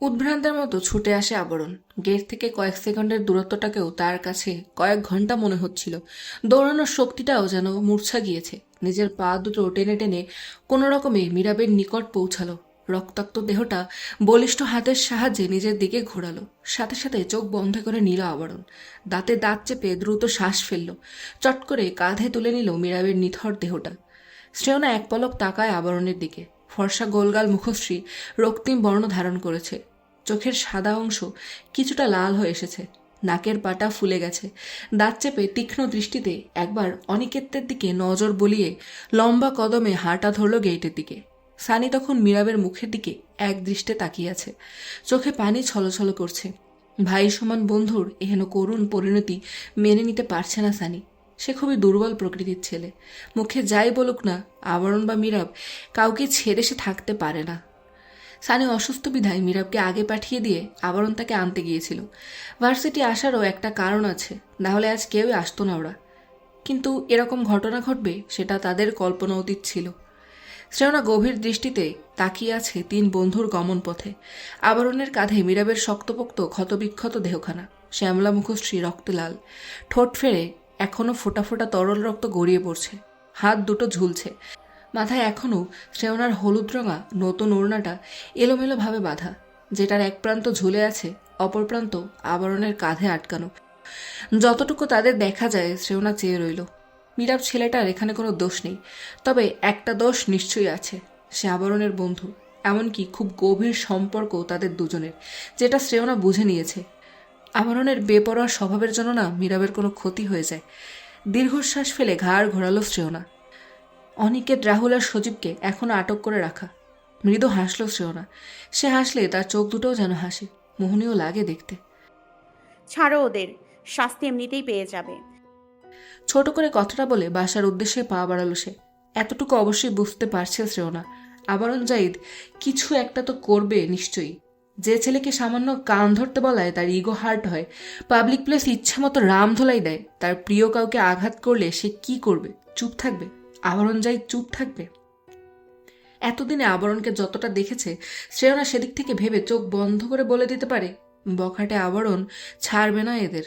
উদ্ভ্রান্তের মতো ছুটে আসে আবরণ। গেট থেকে কয়েক সেকেন্ডের দূরত্বটাকেও তার কাছে কয়েক ঘণ্টা মনে হচ্ছিল। দৌড়ানোর শক্তিটাও যেন মূর্ছা গিয়েছে। নিজের পা দুটো টেনে টেনে কোনো রকমে মীরাবের নিকট পৌঁছালো। রক্তাক্ত দেহটা বলিষ্ঠ হাতের সাহায্যে নিজের দিকে ঘোরালো। সাথে সাথে চোখ বন্ধ করে নিল আবরণ। দাঁতে দাঁত চেপে দ্রুত শ্বাস ফেলল। চট করে কাঁধে তুলে নিল মীরাবের নিথর দেহটা। শ্রেয়না এক পলক তাকায় আবরণের দিকে। ফর্সা গোলগাল মুখশ্রী রক্তিম বর্ণ ধারণ করেছে। চোখের সাদা অংশ কিছুটা লাল হয়ে এসেছে। নাকের পাটা ফুলে গেছে। দাঁত চেপে তীক্ষ্ণ দৃষ্টিতে একবার অনিকেত্যের দিকে নজর বলিয়ে লম্বা কদমে হাঁটা ধরল গেইটের দিকে। সানি তখন মীরাবের মুখের দিকে এক দৃষ্টে তাকিয়ে আছে। চোখে পানি ছলছল করছে। ভাই সমান বন্ধুর এহেন করুণ পরিণতি মেনে নিতে পারছে না সানি। সে খুবই দুর্বল প্রকৃতির ছেলে। মুখে যাই বলুক না, আবরণ বা মীরাব কাউকে ছেড়ে সে থাকতে পারে না। সানি অসুস্থ বিধায় মীরাবকে আগে পাঠিয়ে দিয়ে আবরণ তাকে আনতে গিয়েছিল। ভার্সিটি আসারও একটা কারণ আছে নাহলে আজ কেউই আসতো না ওরা। কিন্তু এরকম ঘটনা ঘটবে সেটা তাদের কল্পনা অতীত ছিল। শ্রেয়না গভীর দৃষ্টিতে তাকিয়ে আছে তিন বন্ধুর গমন পথে। আবরণের কাঁধে মীরাবের শক্তপোক্ত ক্ষতবিক্ষত দেহখানা। শ্যামলা মুখশ্রী রক্তলাল। ঠোঁট ফেরে এখনও ফোটা ফোটা তরল রক্ত গড়িয়ে পড়ছে। হাত দুটো ঝুলছে। মাথায় এখনও শ্রেয়নার হলুদ রঙা নতুন ওড়নাটা এলোমেলোভাবে বাঁধা, যেটার এক প্রান্ত ঝুলে আছে, অপর প্রান্ত আবরণের কাঁধে আটকানো। যতটুকু তাদের দেখা যায়, শ্রেয়না চেয়ে রইল। মীরাব ছেলেটার এখানে কোনো দোষ নেই, তবে একটা দোষ নিশ্চয়ই আছে। সে আবরণের বন্ধু, এমনকি খুব গভীর সম্পর্ক তাদের দুজনের, যেটা শ্রেয়না বুঝে নিয়েছে। আবরণের বেপরোয়া স্বভাবের জন্য না মীরাবের কোনো ক্ষতি হয়ে যায়। দীর্ঘশ্বাস ফেলে ঘাড় ঘোরালো শ্রেয়না। অনিকেত রাহুল আর সজীবকে এখনও আটক করে রাখা। মৃদু হাসল শ্রেয়না। সে হাসলে তার চোখ দুটোও যেন হাসে মোহনীয় লাগে দেখতে। ছাড়ো ওদের শাস্তি এমনিতেই পেয়ে যাবে। ছোট করে কথাটা বলে বাসার উদ্দেশ্যে পা বাড়ালো সে। এতটুকু অবশ্যই বুঝতে পারছে শ্রেয়না। আবরণ জাইদ কিছু একটা তো করবে নিশ্চয়ই। যে ছেলেকে সামান্য কান ধরতে বলায় তার ইগো হার্ট হয় পাবলিক প্লেস ইচ্ছা মতো রাম ধোলাই দেয়, তার প্রিয় কাউকে আঘাত করলে সে কি করবে? চুপ থাকবে? আবরণ যাই চুপ থাকবে? এতদিনে আবরণকে যতটা দেখেছে, শ্রেয়না সেদিক থেকে ভেবে চোখ বন্ধ করে বলে দিতে পারে, বখাটে আবরণ ছাড়বে না এদের।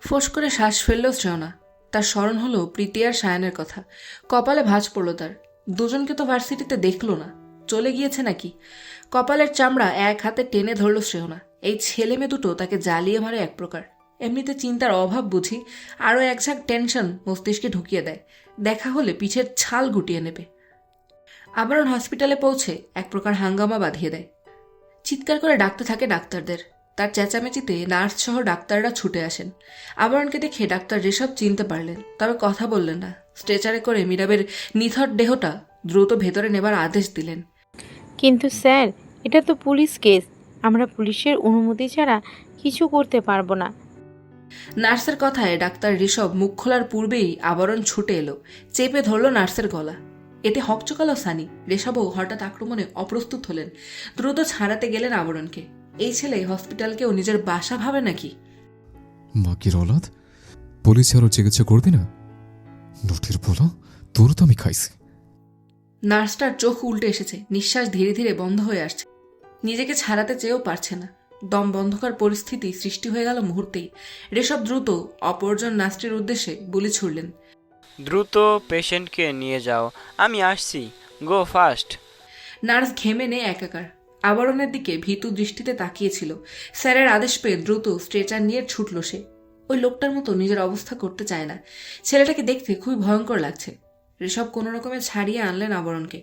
ফোঁস করে শ্বাস ফেলল শ্রেয়না। তার স্মরণ হলো প্রীতি আর সায়নের কথা। কপালে ভাঁজ পড়ল তার। দুজনকে তো ভার্সিটিতে দেখল না। চলে গিয়েছে নাকি? কপালের চামড়া এক হাতে টেনে ধরল শ্রেয়না। এই ছেলে মেয়ে দুটো তাকে জ্বালিয়ে মারে এক প্রকার। এমনিতে চিন্তার অভাব বুঝি আরও এক ঝাঁক টেনশন মস্তিষ্কে ঢুকিয়ে দেয়। দেখা হলে পিঠের ছাল গুটিয়ে নেবে। আবরণ হসপিটালে পৌঁছে এক প্রকার হাঙ্গামা বাঁধিয়ে দেয়। চিৎকার করে ডাকতে থাকে ডাক্তারদের। তার চেঁচামেচিতে নার্স সহ ডাক্তাররা ছুটে আসেন। আবরণকে দেখে ডাক্তার ঋষভ চিনতে পারলেন, তবে কথা বললেন না। স্ট্রেচারে করে মীরাবের নিথর দেহটা দ্রুত ভেতরে নেবার আদেশ দিলেন। কিন্তু স্যার এটা তো পুলিশ কেস। আমরা পুলিশের অনুমতি ছাড়া কিছু করতে পারব না। নার্সের কথায় ডাক্তার ঋষভ মুখ খোলার পূর্বেই আবরণ ছুটে এলো। চেপে ধরল নার্সের গলা। এতে হকচকালো সানি ঋষভও হঠাৎ আক্রমণে অপ্রস্তুত হলেন। দ্রুত ছাড়াতে গেলেন আবরণকে। এই ছেলে হসপিটালকেও নিজের বাসা ভাবে নাকি? বাকির অলাদ পুলিশে আরও চিকিৎসা করবি না? নোটের বলো তোর তো আমি খাইছি। নার্সটার চোখ উল্টে এসেছে নিঃশ্বাস ধীরে ধীরে বন্ধ হয়ে আসছে। নিজেকে ছাড়াতে চেয়েও পারছে না। দম বন্ধকার পরিস্থিতি সৃষ্টি হয়ে গেল মুহূর্তেই। রেশব দ্রুত অপরজন নার্সটির উদ্দেশ্যে বলি ছুড়লেন। দ্রুত পেশেন্টকে নিয়ে যাও আমি আসছি। গো ফাস্ট। নার্স ঘেমে নেয় একাকার। আবরণের দিকে ভীতু দৃষ্টিতে তাকিয়েছিল। স্যারের আদেশ পেয়ে দ্রুত স্ট্রেচার নিয়ে ছুটল সে। ওই লোকটার মতো নিজের অবস্থা করতে চায় না। ছেলেটাকে দেখতে খুবই ভয়ঙ্কর লাগছে। ঋষভ কোনো রকমে ছাড়িয়ে আনলেন আবরণকে।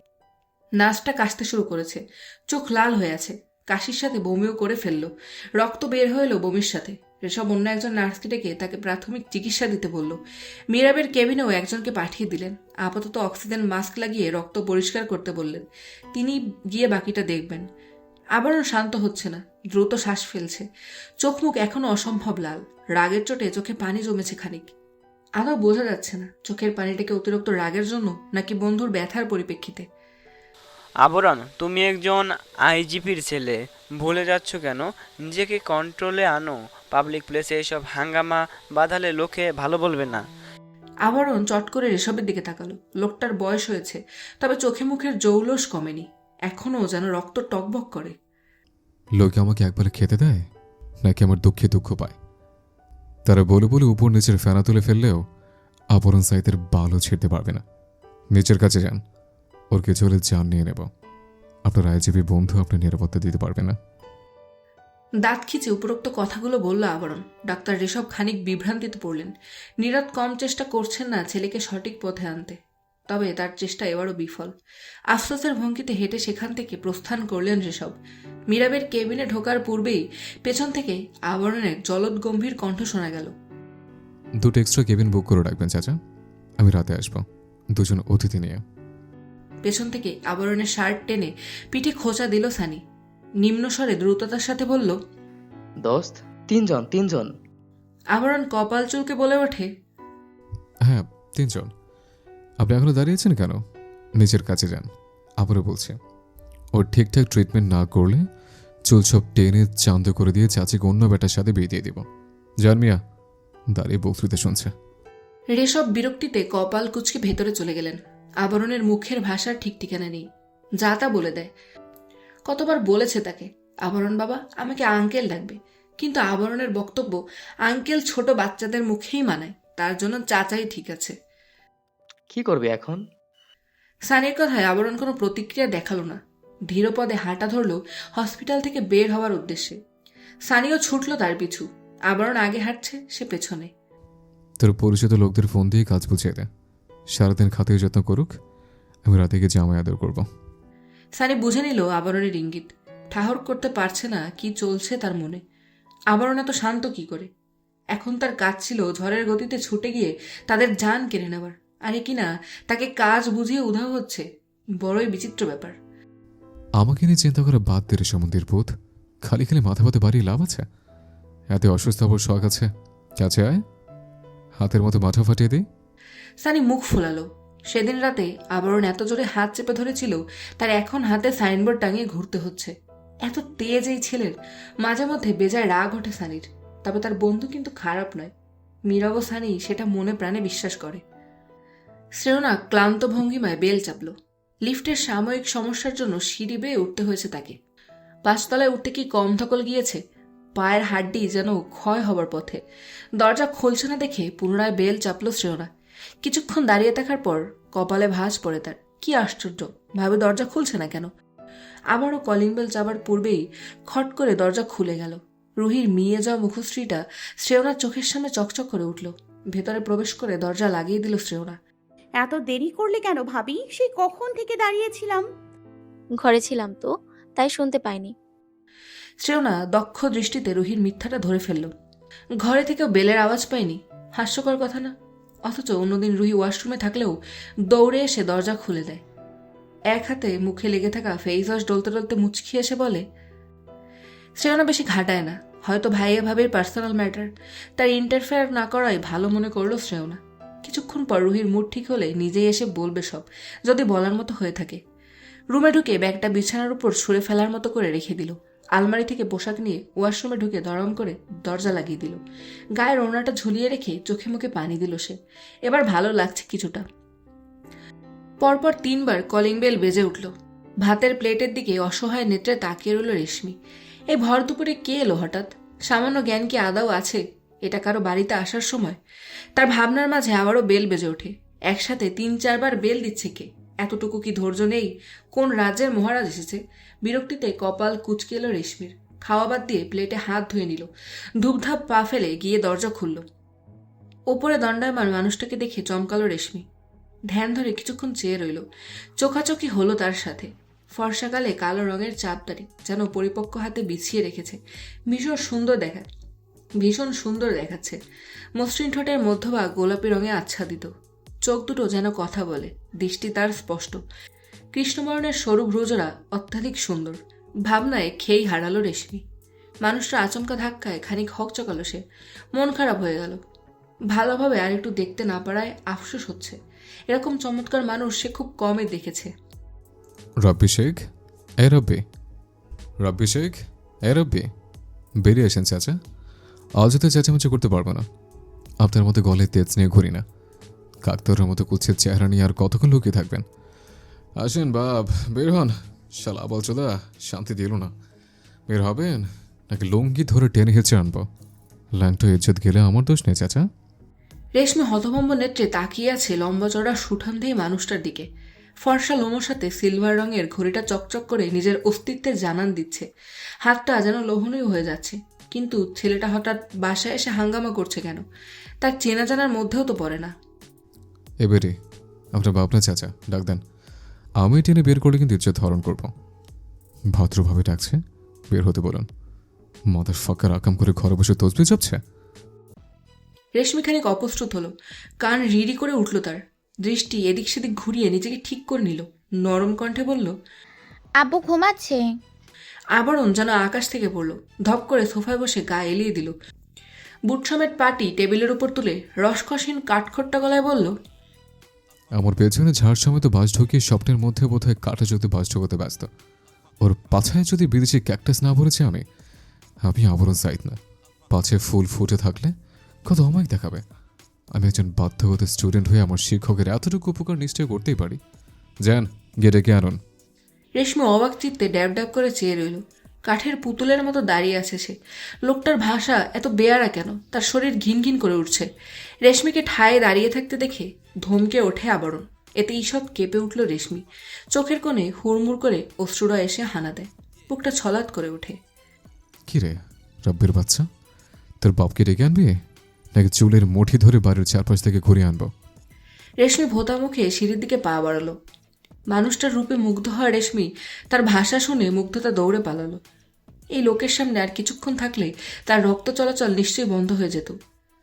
নার্সটা কাশতে শুরু করেছে। চোখ লাল হয়ে আছে। কাশির সাথে বমিও করে ফেলল। রক্ত বের হয়ে এলো বমির সাথে। ঋষভ অন্য একজন নার্সকে ডেকে তাকে প্রাথমিক চিকিৎসা দিতে বলল। মীরাবের কেবিনেও একজনকে পাঠিয়ে দিলেন। আপাতত অক্সিজেন মাস্ক লাগিয়ে রক্ত পরিষ্কার করতে বললেন। তিনি গিয়ে বাকিটা দেখবেন। আবারও শান্ত হচ্ছে না। দ্রুত শ্বাস ফেলছে। চোখ মুখ এখনও অসম্ভব লাল। রাগের চোটে চোখে পানি জমেছে খানিক। আদৌ বোঝা যাচ্ছে না চোখের পানিটাকে অতিরিক্ত রাগের জন্য নাকি বন্ধুর ব্যথার পরিপ্রেক্ষিতে। আবরণ তুমি একজন আইজিপির ছেলে ভুলে যাচ্ছ কেন? নিজেকে কন্ট্রোলে আনো। পাবলিক প্লেসে এসব হাঙ্গামা বাঁধালে লোকে ভালো বলবে না। আবরণ চট করে রেশবের দিকে তাকালো। লোকটার বয়স হয়েছে তবে চোখে মুখের জৌলস কমেনি। এখনও যেন রক্ত টকবক করে। লোকে আমাকে একবার খেতে দেয়? নাকি আমার দুঃখে দুঃখ পায়? তারা বলে বলে উপর নিচের ফেনা তুলে ফেললেও আবরণ সাইতের বালও ছিঁড়তে পারবে না। নিচের কাছে যান। ওর কিছু হলে যান নিয়ে নেব। আপনার আইজিবি বন্ধু আপনার নিরাপত্তা দিতে পারবে না। দাঁত খিচে উপরোক্ত কথাগুলো বলল আবরণ। ডাক্তার ঋষভ খানিক বিভ্রান্তিতে পড়লেন। নীরদ কম চেষ্টা করছেন না ছেলেকে সঠিক পথে আনতে। তবে তার চেষ্টা এবারও বিফল। আফসোসের ভঙ্গিতে হেঁটে সেখান থেকে প্রস্থান করলেন ঋষভ। মীরাবের কেবিনে ঢোকার পূর্বেই পেছন থেকে আবরণের জলদ গম্ভীর কণ্ঠ শোনা গেল। দুটো এক্সট্রা কেবিন বুক করে রাখবেন চাচা। আমি রাতে আসব। দুজন অতিথি নিয়ে। পেছন থেকে আবরণের শার্ট টেনে পিঠে খোঁচা দিল সানি। নিম্নস্বরে দ্রুততার সাথে বলল দোস্ত তিনজন তিনজন। আবরণ কপাল চুলকে বলে ওঠে। হ্যাঁ তিনজন। আপনি এখনও দাঁড়িয়েছেন কেন? নিজের কাছে যান, আবারও বলছে। ওর ঠিকঠাক ট্রিটমেন্ট না করলে চুল সব টেনে চান্দ করে দিয়ে চাচিকে অন্য বেটার সাথে বিয়ে দিয়ে দিব। জান মিয়া, দাঁড়িয়ে বক্তৃতা শুনছে। রেশব বিরক্তিতে কপাল কুচকে ভেতরে চলে গেলেন। আবরণের মুখের ভাষার ঠিক ঠিকানা নেই। যা তা বলে দেয়। কতবার বলেছে তাকে, আবরণ বাবা, আমাকে আঙ্কেল ডাকবে। কিন্তু আবরণের বক্তব্য আঙ্কেল ছোট বাচ্চাদের মুখেই মানায়। তার জন্য চাচাই ঠিক আছে। কি করবি এখন? সানির কথায় আবরণ কোনো প্রতিক্রিয়া দেখাল না। ধীরপদে হাঁটা ধরলো হসপিটাল থেকে বের হওয়ার উদ্দেশ্যে। সানিও ছুটল তার পিছু। আবরণ আগে হাঁটছে সে পেছনে। তোর পরিচিত লোকদের ফোন দিয়ে কাজ বুঝিয়ে দে। সারাদিন খাতে যত্ন করুক আমি রাতে গিয়ে জামাই আদর করব। সানি বুঝে নিল আবরণের ইঙ্গিত। ঠাহর করতে পারছে না কি চলছে তার মনে। আবরণ এত শান্ত কি করে? এখন তার কাজ ছিল ঝড়ের গতিতে ছুটে গিয়ে তাদের যান কেড়ে নেওয়ার। আরে কিনা তাকে কাজ বুঝিয়ে উধাও হচ্ছে। বড়ই বিচিত্র ব্যাপার। আমাকে নিয়ে চিন্তা করা বাদ দে রে সমন্দির বোধ খালি খালি মাথা পাতে বাড়িয়ে লাভ আছে? এত অসুস্থ হবার শখ আছে। কাছে আয় হাতের মতো মাথা ফাটিয়ে দিই সানি মুখ ফোলালো। সেদিন রাতে আবরণ এত জোরে হাত চেপে ধরেছিল তার এখন হাতে সাইনবোর্ড টাঙিয়ে ঘুরতে হচ্ছে। এত তেজ এই ছেলের। মাঝে মধ্যে বেজায় রাগ ওঠে সানির। তবে তার বন্ধু কিন্তু খারাপ নয়। মীরব সানি সেটা মনে প্রাণে বিশ্বাস করে। শ্রেয়না ক্লান্ত ভঙ্গিমায় বেল চাপল। লিফটের সাময়িক সমস্যার জন্য সিঁড়ি বেয়ে উঠতে হয়েছে তাকে। পাঁচতলায় উঠতে কি কম ধকল গিয়েছে? পায়ের হাড্ডি যেন ক্ষয় হবার পথে। দরজা খুলছে না দেখে পুনরায় বেল চাপল শ্রেয়না। কিছুক্ষণ দাঁড়িয়ে থাকার পর কপালে ভাঁজ পড়ে তার। কি আশ্চর্য, ভাবে দরজা খুলছে না কেন? আবারও কলিং বেল চাবার পূর্বেই খট করে দরজা খুলে গেল। রুহির মিয়ে যাওয়া মুখশ্রীটা শ্রেয়নার চোখের সামনে চকচক করে উঠল। ভেতরে প্রবেশ করে দরজা লাগিয়ে দিল শ্রেয়না। এত দেরি করলে কেন ভাবি? সেই কখন থেকে দাঁড়িয়েছিলাম? ঘরে ছিলাম তো তাই শুনতে পাইনি। শ্রেয়না দক্ষ দৃষ্টিতে রুহির মিথ্যাটা ধরে ফেলল। ঘরে থেকেও বেলের আওয়াজ পায়নি হাস্যকর কথা না। অথচ অন্যদিন রুহি ওয়াশরুমে থাকলেও দৌড়ে এসে দরজা খুলে দেয়। এক হাতে মুখে লেগে থাকা ফেস ওয়াশ ডলতে ডলতে মুচকি এসে বলে শ্রেয়না বেশি ঘাটায় না। হয়তো ভাইয়া ভাবির পার্সোনাল ম্যাটার তার ইন্টারফেয়ার না করাই ভালো মনে করল শ্রেয়না। কিছুক্ষণ পর রুহির মুড ঠিক হলে নিজেই এসে বলবে সব, যদি বলার মতো হয়ে থাকে। রুমে ঢুকে ব্যাগটা বিছানার উপর ছুঁড়ে ফেলার মতো করে রেখে দিল। আলমারি থেকে পোশাক নিয়ে ওয়াশরুমে ঢুকে দরম করে দরজা লাগিয়ে দিল। গায়ের ওড়নাটা ঝুলিয়ে রেখে চোখে মুখে পানি দিল সে। এবার ভালো লাগছে কিছুটা। পরপর তিনবার কলিং বেল বেজে উঠল। ভাতের প্লেটের দিকে অসহায় নেত্রে তাকিয়ে রইল রেশমি। এই ভর দুপুরে কে এলো হঠাৎ? সামান্য জ্ঞান কি আদাও আছে? এটা কারও বাড়িতে আসার সময়। তার ভাবনার মাঝে আবারও বেল বেজে ওঠে। একসাথে তিন চারবার বেল দিচ্ছে কে? এতটুকু কি ধৈর্য নেই? কোন রাজ্যের মহারাজ এসেছে? বিরক্তিতে কপাল কুচকে এলো রেশমির। খাওয়া বাদ দিয়ে প্লেটে হাত ধুয়ে নিল। ধূপধাপ পা ফেলে গিয়ে দরজা খুলল। ওপরে দণ্ডায়মান মানুষটাকে দেখে চমকালো রেশমি। ধ্যান ধরে কিছুক্ষণ চেয়ে রইল। চোখাচোখি হলো তার সাথে। ফর্সাকালে কালো রঙের চাপদারি যেন পরিপক্ক হাতে বিছিয়ে রেখেছে। ভীষণ সুন্দর দেখা ভীষণ সুন্দর দেখাচ্ছে। মসৃণ ঠোঁটের মধ্যভাগ গোলাপি রঙে আচ্ছাদিত। চোখ দুটো যেন কথা বলে, দৃষ্টি তার স্পষ্ট। কৃষ্ণবর্ণের সরু ভ্রুজরা অত্যাধিক সুন্দর। ভাবনায় খেয়েই হারালো রেশমি। মানুষটা আচমকা ধাক্কায় খানিক হক চকালো সে। মন খারাপ হয়ে গেল। ভালোভাবে আর একটু দেখতে না পারায় আফসোস হচ্ছে। এরকম চমৎকার মানুষ সে খুব কমই দেখেছে। রব্বি শেখ, এ রব্বি। রব্বি শেখ, এ রব্বি। বেরিয়ে আসেন চাচা। অযথা চেঁচামেচি করতে পারব না। আপনার মতো গলে তেজ নিয়ে ঘুরি না। কাকতরের মতো কুচ্ছের চেহারা নিয়ে আর কতক্ষণ লুকিয়ে থাকবেন? আসেন বাপ, বের হন। শালা বলচোদা শান্তি দিল না। বের হবেন? নাকি লুঙ্গি ধরে টেনে হেঁচে আনব? ল্যাংটা ইজ্জত গেলে আমার দোষ নেই, চাচা। রেশমি হতভম্ব নেত্রে তাকিয়ে আছে লম্বা চড়া সুঠামদেহী মানুষটার দিকে। ফর্সা লোমোর সাথে সিলভার রঙের ঘড়িটা চকচক করে নিজের অস্তিত্বের জানান দিচ্ছে। হাতটা যেন লোভনীয় হয়ে যাচ্ছে। কিন্তু ছেলেটা হঠাৎ বাসায় এসে হাঙ্গামা করছে কেন? তার চেনা জানার মধ্যেও তো পড়ে না। এবারে আপনার বাপনা চাচা? ডাক দেন। আমি টেনে বের করলে কিন্তু ইজ্জত হরণ করব। ভদ্রভাবে ডাকছে বের হতে বলুন। মাথার ফাঁকা আকাম করে ঘরে বসে তসবি চাপছে। রেশমি খানিক অপ্রস্তুত হলো। কান রিড়ি করে উঠল তার। দৃষ্টি এদিক সেদিক ঘুরিয়ে নিজেকে ঠিক করে নিল। নরম কণ্ঠে বলল আব্বু ঘুমাচ্ছে? আবরণ যেন আকাশ থেকে পড়ল। ধপ করে সোফায় বসে গা এলিয়ে দিল। বুট সমেত পাটি টেবিলের উপর তুলে রসকসীন কাঠখট্টা গলায় বলল, আমার পেছনে ঝাড় সময় তো বাস ঢুকিয়ে স্বপ্নের মধ্যে বোধহয় কাটা যদি বাস ঢোকাতে ব্যস্ত। ওর পাছায় যদি বিদেশি ক্যাকটাস না ভরেছে আমি আমি আবরণ সাইড না। পাছে ফুল ফুটে থাকলে কত অমায়িক দেখাবে। আমি একজন বাধ্যগত স্টুডেন্ট হয়ে আমার শিক্ষকের এতটুকু উপকার নিশ্চয় করতেই পারি। যান গেটে ডেকে আনুন। রেশমি অবাক চিত্তে ড্যাব ড্যাব করে চেয়ে রইল। কাঠের পুতুলের মতো দাঁড়িয়ে আছে সে। লোকটার ভাষা এত বেয়ারা কেন? তার শরীর ঘিন ঘিন করে উঠছে। রেশমিকে ঠায়ে দাঁড়িয়ে থাকতে দেখে ধমকে ওঠে আবরণ। এতে ঈষৎ কেঁপে উঠল রেশমি। চোখের কোণে হুড়মুড় করে অশ্রুরা এসে হানা দেয়। বুকটা ছলাৎ করে ওঠে। কি রে রব্বের বাচ্চা? তোর বাপকে ডেকে আনবি? নাকি চুলের মুঠি ধরে বাড়ির চারপাশ থেকে ঘুরিয়ে আনব? রেশমি ভোতা মুখে সিঁড়ির দিকে পা বাড়ালো। মানুষটার রূপে মুগ্ধ হওয়া রেশমি তার ভাষা শুনে মুগ্ধতা দৌড়ে পালালো। এই লোকের সামনে আর কিছুক্ষণ থাকলে তার রক্ত চলাচল নিশ্চয়ই বন্ধ হয়ে যেত।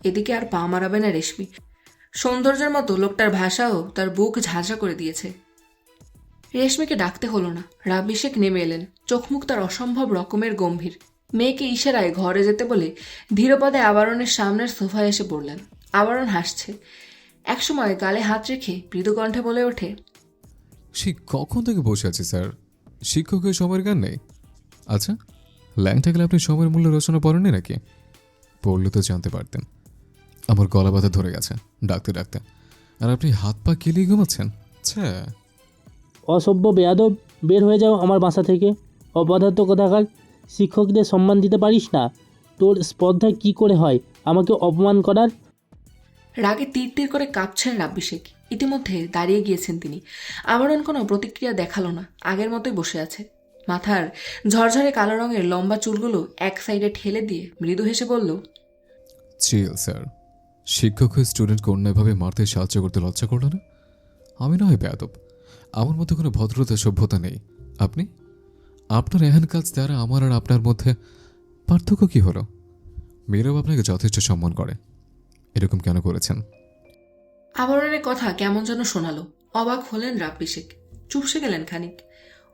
এদিকে আর পা মারাবে না রেশমি। সৌন্দর্যের মতো লোকটার ভাষাও তার বুক ঝাঁঝা করে দিয়েছে। রেশমিকে ডাকতে হলো না। রাবিশেক নেমে এলেন। চোখ মুখ তার অসম্ভব রকমের গম্ভীর। মেয়েকে ইশারায় ঘরে যেতে বলে ধীরপদে আবরণের সামনের সোফায় এসে পড়লেন। আবরণ হাসছে। একসময় গালে হাত রেখে মৃদু কণ্ঠে বলে ওঠে সেই কখন থেকে বসে আছে, স্যার? শিক্ষকের সময়ের গান নেই? আচ্ছা ল্যাংটা থাকলে আপনি সময়ের মূল্য রচনা পড়েননি নাকি? পড়লে তো জানতে পারতেন। আমার গলা ব্যথা ধরে গেছে, ডাকতে ডাকতে। আর আপনি হাত পা কেলিয়ে ঘুমাচ্ছেন? আচ্ছা অসভ্য বেয়াদব, বের হয়ে যাও আমার বাসা থেকে। অপদার্থ কথাকার শিক্ষকদের সম্মান দিতে পারিস না। তোর স্পর্ধা কি করে হয়? আমাকে অপমান করার রাগে তীর তীর করে কাঁপছেন রাব্বিশেখ ইতিমধ্যে দাঁড়িয়ে গিয়েছেন তিনি। আবরণ কোনো প্রতিক্রিয়া দেখাল না। আগের মতোই বসে আছে। মাথার ঝরঝরে কালো রঙের লম্বা চুলগুলো এক সাইডে ঠেলে দিয়ে মৃদু হেসে বলল স্যার। শিক্ষক হয়ে স্টুডেন্টকে অন্যায়ভাবে মারতে সাহায্য করতে লজ্জা করল না? আমি নয় বেয়াদব। আমার মধ্যে কোনো ভদ্রতা, সভ্যতা নেই। আপনি? আপনার এহেন কাজ দ্বারা আমার আর আপনার মধ্যে পার্থক্য কি হলো? মেয়েরাও আপনাকে যথেষ্ট সম্মান করে। এরকম কেন করেছেন? আবরণের কথা কেমন যেন শোনালো। অবাক হলেন রাব্বিশেখ চুপসে গেলেন খানিক।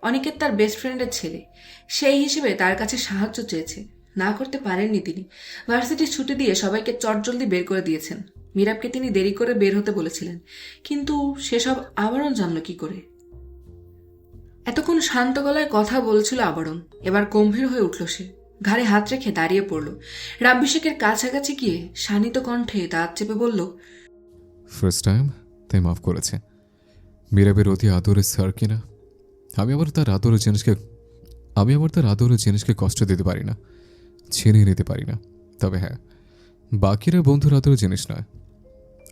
অনিকেত তার বেস্ট ফ্রেন্ডের ছেলে। সেই হিসেবে তার কাছে সাহায্য চেয়েছে। না করতে পারেননি তিনি। ভার্সিটির ছুটি দিয়ে সবাইকে চটজলদি বের করে দিয়েছেন। মিরাবকে তিনি দেরি করে বের হতে বলেছিলেন। কিন্তু সেসব আবরণ জানল কি করে? এতক্ষণ শান্ত গলায় কথা বলছিল আবরণ। এবার গম্ভীর হয়ে উঠল সে। ঘাড়ে হাত রেখে দাঁড়িয়ে পড়ল। রাব্বিশেখের কাছাকাছি গিয়ে শানিত কণ্ঠে দাঁত চেপে বলল ফার্স্ট টাইম তাই মাফ করেছে। মীরাবের অতি আদরের স্যার কিনা? আমি আবার তার আদরের জিনিসকে আমি আবার তার আদরের জিনিসকে কষ্ট দিতে পারি না ছিনিয়ে নিতে পারি না। তবে হ্যাঁ বাকিরা বন্ধুর আদরের জিনিস নয়।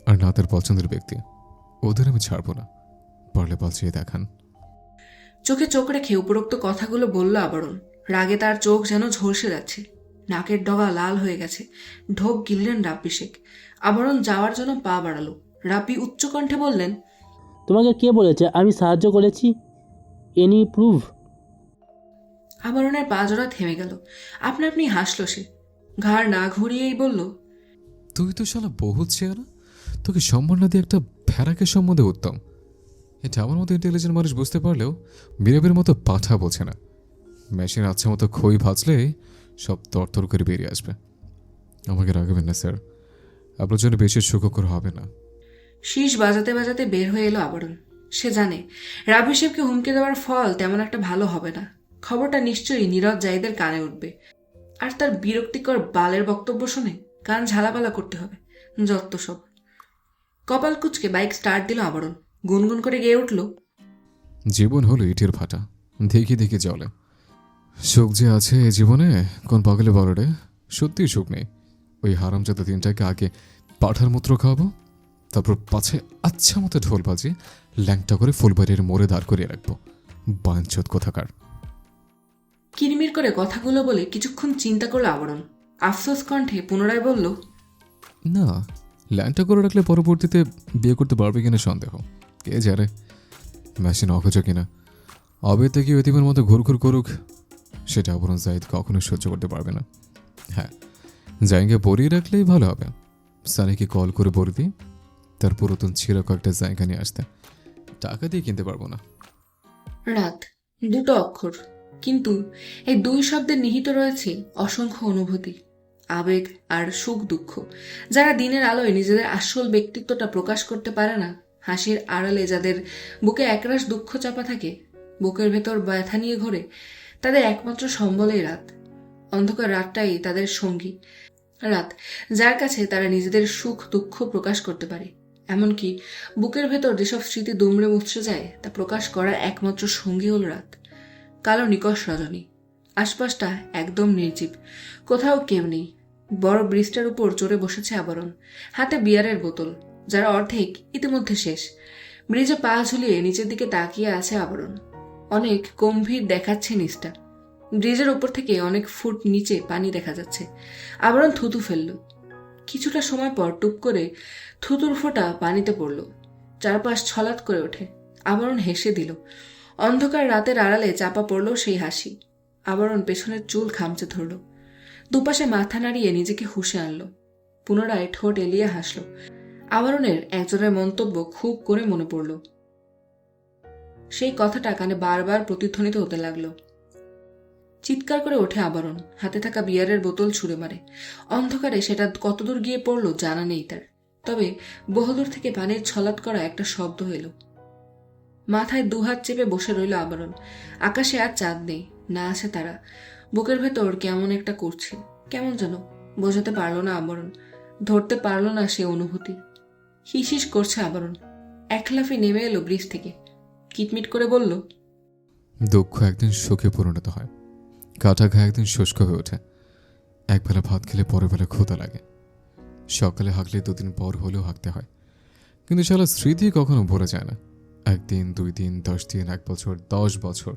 আর না তার পছন্দের ব্যক্তি। ওদের আমি ছাড়বো না। পারলে পাল্চিয়ে দেখান। চোখে চোখ রেখে উপরোক্ত কথাগুলো বলল আবরণ। রাগে তার চোখ যেন ঝলসে যাচ্ছে। নাকের ডগা লাল হয়ে গেছে। ঢোক গিললেন রাব্বি শেখ। আবরণ যাওয়ার জন্য পা বাড়ালো। রাব্বি উচ্চ কণ্ঠে বললেন তোমাকে কে বলেছে? আমি সাহায্য করেছি। এনি প্রুভ আবরণের পা জোড়া থেমে গেল। আপনা আপনি হাসল সে। ঘাড় না ঘুরিয়েই বলল তুই তো শালা বহুত চেয়ারা তোকে সম্মান না দিয়ে একটা ভেড়াকে সম্বন্ধে উত্তম। এটা আমার মতো ইন্টেলিজেন্ট মানুষ বুঝতে পারলেও মীরাবের মতো পাঠা বোঝে না। মেশিন আচ্ছা মতো খই ভাজলেই সব তরতর করে বেরিয়ে আসবে। আমাকে রাখবেন না স্যার। আপনার জন্য বেশি সুখকর হবে না। শীষ বাজাতে বাজাতে বের হয়ে এলো আবরণ। সে জানে রাবিশেবকে হুমকি দেওয়ার ফল তেমন একটা ভালো হবে না। খবরটা নিশ্চয়ই নীরজ জাইদের কানে উঠবে। আর তার বিরক্তিকর বালের বক্তব্য শুনে কান ঝালাপালা করতে হবে। যত সব। কপাল কুচকে বাইক স্টার্ট দিল আবরণ। গুনগুন করে গিয়ে উঠল জীবন হলো ইটের ফাটা দেখি দেখি জলে। সুখ যে আছে এই জীবনে কোন পাগলে বলো রে সত্যিই সুখ নেই। ওই হারামজাদা দিনটাকে আগে পাঠার মূত্র খাওয়াবো তারপর পাছে আচ্ছা মতো ঢোল বাজিয়ে ল্যাংটা করে ফুলবাড়ির মোড়ে দাঁড় করিয়ে রাখব। বাঞ্চত কোথাকার। কিরমির করে কথাগুলো বলে কিছুক্ষণ চিন্তা করল আবরণ। আফসোস কণ্ঠে পুনরায় বলল না ল্যাংটা করে রাখলে পরবর্তীতে বিয়ে করতে পারবে কিনা সন্দেহ। কে জানে? মেশিন অখোজ কিনা। অবে থেকে ইতিমের মতো ঘুর ঘুর করুক সেটা অবরণ জাহিদ কখনো সহ্য করতে পারবে না। হ্যাঁ জায়গা পরিয়ে রাখলেই ভালো হবে। সানিকে কল করে বলে দিই, তার পুরাতন ছিল কয়েকটা জায়গা নিয়ে আসতে। টাকা দিয়ে কিনতে পারব না। রাত, দুটো অক্ষর। কিন্তু এই দুই শব্দের নিহিত রয়েছে অসংখ্য অনুভূতি, আবেগ আর সুখ দুঃখ, যারা দিনের আলোয় নিজেদের আসল ব্যক্তিত্বটা প্রকাশ করতে পারে না। হাসির আড়ালে যাদের বুকে একরাশ দুঃখ চাপা থাকে, বুকের ভেতর ব্যথা নিয়ে ঘোরে তাদের একমাত্র সম্বলেই রাত। অন্ধকার রাতটাই তাদের সঙ্গী। রাত, যার কাছে তারা নিজেদের সুখ, দুঃখ প্রকাশ করতে পারে। এমনকি বুকের ভেতর যেসব স্মৃতি দুমড়ে মুছড়ে যায়, তা প্রকাশ করার একমাত্র সঙ্গী হল রাত। কালো নিকশ রজনী। আশপাশটা একদম নির্জীব। কোথাও কেউ নেই। বড় ব্রিজটার উপর চড়ে বসেছে আবরণ। হাতে বিয়ারের বোতল, যার অর্ধেক ইতিমধ্যে শেষ। ব্রিজে পা ঝুলিয়ে নিচের দিকে তাকিয়ে আছে আবরণ। অনেক গম্ভীর দেখাচ্ছে নিচটা। ব্রিজের ওপর থেকে অনেক ফুট নিচে পানি দেখা যাচ্ছে। আবরণ থুতু ফেলল। কিছুটা সময় পর টুপ করে থুতুর ফোঁটা পানিতে পড়ল। চারপাশ ছলাৎ করে ওঠে। আবরণ হেসে দিল। অন্ধকার রাতের আড়ালে চাপা পড়ল সেই হাসি। আবরণ পেছনের চুল খামচে ধরল। দুপাশে মাথা নাড়িয়ে নিজেকে হুঁশে আনল। পুনরায় ঠোঁট এলিয়ে হাসল। আবরণের একজনের মন্তব্য খুব করে মনে পড়ল। সেই কথাটা কানে বারবার প্রতিধ্বনিত হতে লাগল। চিৎকার করে ওঠে আবরণ, হাতে থাকা বিয়ারের বোতল ছুঁড়ে মারে। অন্ধকারে সেটা কতদূর গিয়ে পড়ল জানা নেই তার। তবে বহুদূর থেকে পানির ছলাৎ করা একটা শব্দ হইল মাথায় দুহাত চেপে বসে রইল আবরণ। আকাশে আর চাঁদ নেই, না আসে তারা। বুকের ভেতর কেমন একটা করছে, কেমন যেন বোঝাতে পারল না আবরণ। ধরতে পারল না সে অনুভূতি। হিসিস করছে আবরণ। একলাফে নেমে এলো ব্রিজ থেকে। কিটমিট করে বলল, দুঃখ একদিন সুখে পরিণত হয়। কাটা ঘা একদিন শুষ্ক হয়ে ওঠে। একবেলা ভাত খেলে পরের বেলা ক্ষুধা লাগে। সকালে হাঁকলে দুদিন পর হলেও হাঁকতে হয়। কিন্তু শালা স্মৃতি কখনো ভরে যায় না। একদিন, দুই দিন, দশ দিন, এক বছর, দশ বছর।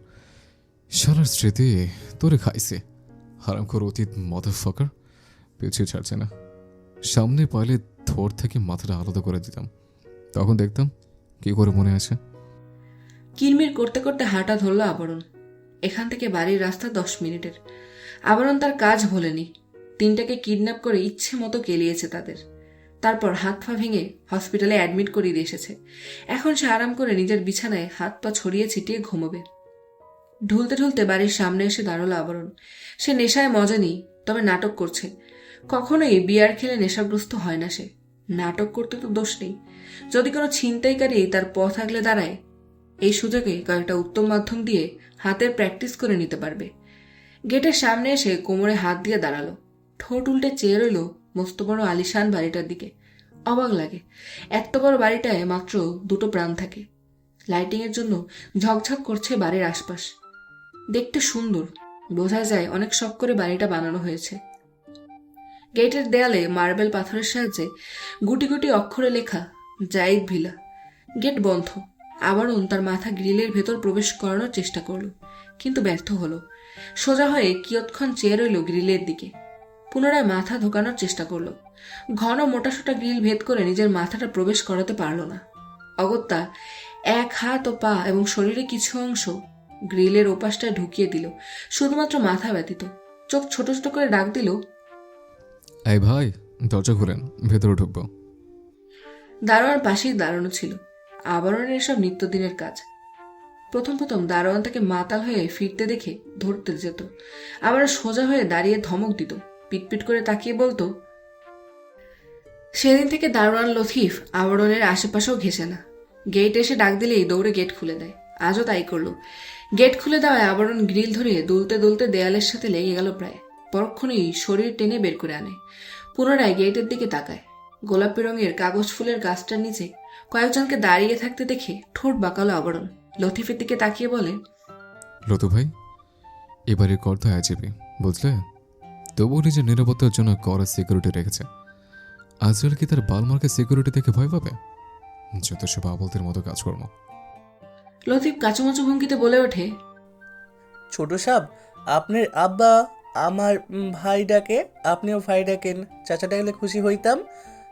শালার স্মৃতি তোরে খাইছে। হারাম করে অতীত মদর ফকার পিছিয়ে ছাড়ছে না। সামনে পাইলে থোর থেকে মাথাটা আলাদা করে দিতাম। তখন দেখতাম কি করে মনে আছে। কিরমির করতে করতে হাঁটা ধরল আবরণ। এখান থেকে বাড়ির রাস্তা দশ মিনিটের। আবরণ তার কাজ ভোলেনি। তিনটাকে কিডন্যাপ করে ইচ্ছে মতো কেলিয়েছে তাদের। তারপর হাত পা ভেঙে হসপিটালে অ্যাডমিট করিয়ে দিয়ে এসেছে। এখন সে আরাম করে নিজের বিছানায় হাত পা ছড়িয়ে ছিটিয়ে ঘুমোবে। ঢুলতে ঢুলতে বাড়ির সামনে এসে দাঁড়াল আবরণ। সে নেশায় মজা নেই, তবে নাটক করছে। কখনোই বিয়ার খেলে নেশাগ্রস্ত হয় না সে। নাটক করতে তো দোষ নেই। যদি কোনো ছিনতাইকারী তার পথ আগলে দাঁড়ায় এই সুযোগে কয়েকটা উত্তম মাধ্যম দিয়ে হাতের প্র্যাকটিস করে নিতে পারবে। গেটের সামনে এসে কোমরে হাত দিয়ে দাঁড়াল। ঠোঁট উল্টে চেয়ে রইল মস্ত বড় আলিশান বাড়িটার দিকে। অবাক লাগে এত বড় বাড়িটায় মাত্র দুটো প্রাণ থাকে। লাইটিংয়ের জন্য ঝকঝক করছে বাড়ির আশপাশ। দেখতে সুন্দর, বোঝা যায় অনেক শখ করে বাড়িটা বানানো হয়েছে। গেটের দেয়ালে মার্বেল পাথরের সাহায্যে গুটি গুটি অক্ষরে লেখা, জাইদ ভিলা। গেট বন্ধ। আবারও তার মাথা গ্রিলের ভেতর প্রবেশ করানোর চেষ্টা করল কিন্তু ব্যর্থ হলো। সোজা হয়ে কিয়ৎক্ষণ চেয়ে রইল গ্রিলের দিকে। পুনরায় মাথা ঢোকানোর চেষ্টা করল। ঘন মোটাসোটা গ্রিল ভেদ করে নিজের মাথাটা প্রবেশ করাতে পারল না। অগত্যা এক হাত ও পা এবং শরীরে কিছু অংশ গ্রিলের ওপাশটায় ঢুকিয়ে দিল শুধুমাত্র মাথা ব্যতীত। চোখ ছোট ছোট করে ডাক দিল এই ভাই দরজা খুলেন ভেতরে ঢুকবো। দারোয়ান পাশেই দাঁড়ানো ছিল। আবরণের এসব নিত্যদিনের কাজ। প্রথম প্রথম দারোয়ান তাকে মাতাল হয়ে ফিরতে দেখে ধরতে যেত। আবার সোজা হয়ে দাঁড়িয়ে ধমক দিত। পিটপিট করে তাকিয়ে বলতো, সেদিন থেকে দারোয়ান লথিফ আবরণের আশেপাশেও ঘেসে না। গেট এসে ডাক দিলেই দৌড়ে গেট খুলে দেয়। আজও তাই করল। গেট খুলে দেওয়ায় আবরণ গ্রিল ধরে দুলতে দুলতে দেয়ালের সাথে লেগে গেল প্রায়। পরক্ষণেই শরীর টেনে বের করে আনে। পুনরায় গেটের দিকে তাকায়। গোলাপি রঙের কাগজ ফুলের গাছটার নিচে কয়েকজনকে দাঁড়িয়ে থাকতে দেখে ঠোঁট বাঁকালো আবরণ। লতিফের দিকে তাকিয়ে বলে লতু ভাই এবারে কর্তা আইজিপি বুঝলে? তবুও নিজের নিরাপত্তার জন্য করা সিকিউরিটি রেখেছে। আজকাল কি তার বালমার্কে সিকিউরিটি দেখে ভয় পাবে? যত সব আবলদের মতো কাজকর্ম। লতিফ কাচুমাচু ভঙ্গিতে বলে ওঠে ছোট সাপ আপনার আব্বা আমার ভাই ডাকে আপনিও ভাই ডাকেন চাচা ডাকলে খুশি হইতাম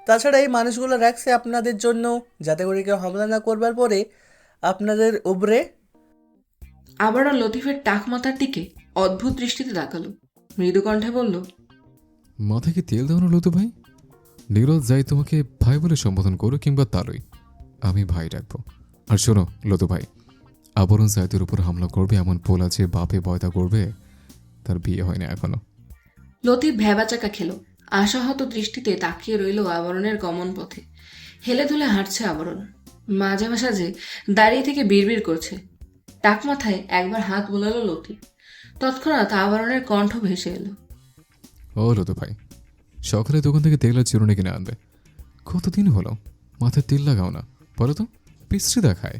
তাছাড়া এই মানুষগুলো রাখছে আপনাদের জন্য যাতে করে কেউ হামলা না করবার পরে আপনাদের উপরে আবারও লতিফের টাক মাথার দিকে অদ্ভুত দৃষ্টিতে তাকালো। মৃদু কণ্ঠে বলল মাথায় কি তেল দেওয়ানো লতু ভাই? নীরজ যাই তোমাকে ভাই বলে সম্বোধন করো কিংবা তারই আমি ভাই ডাকবো আর শোনো লতু ভাই আবরণ জায়দের উপর হামলা করবে এমন পোলা যে বাপে বয়দা করবে তার বিয়ে হয় না এখনও। লতিফ ভ্যাবাচাকা খেল। আশাহত দৃষ্টিতে তাকিয়ে রইল আবরণের গমন পথে। হেলে ধুলে হাঁটছে আবরণ। মাঝে মাঝে দাঁড়িয়ে থেকে বিড়বিড় করছে। টাক মাথায় একবার হাত বোলালো লতিফ তৎক্ষণাৎ আবরণের কণ্ঠ ভেসে এলো। ও লতু ভাই, সকালে দোকান থেকে তেল আর চিরুনি কিনে আনবে। কতদিন হলো? মাথায় তেল লাগাও না। বলো তো পিস্ত্রি দেখায়।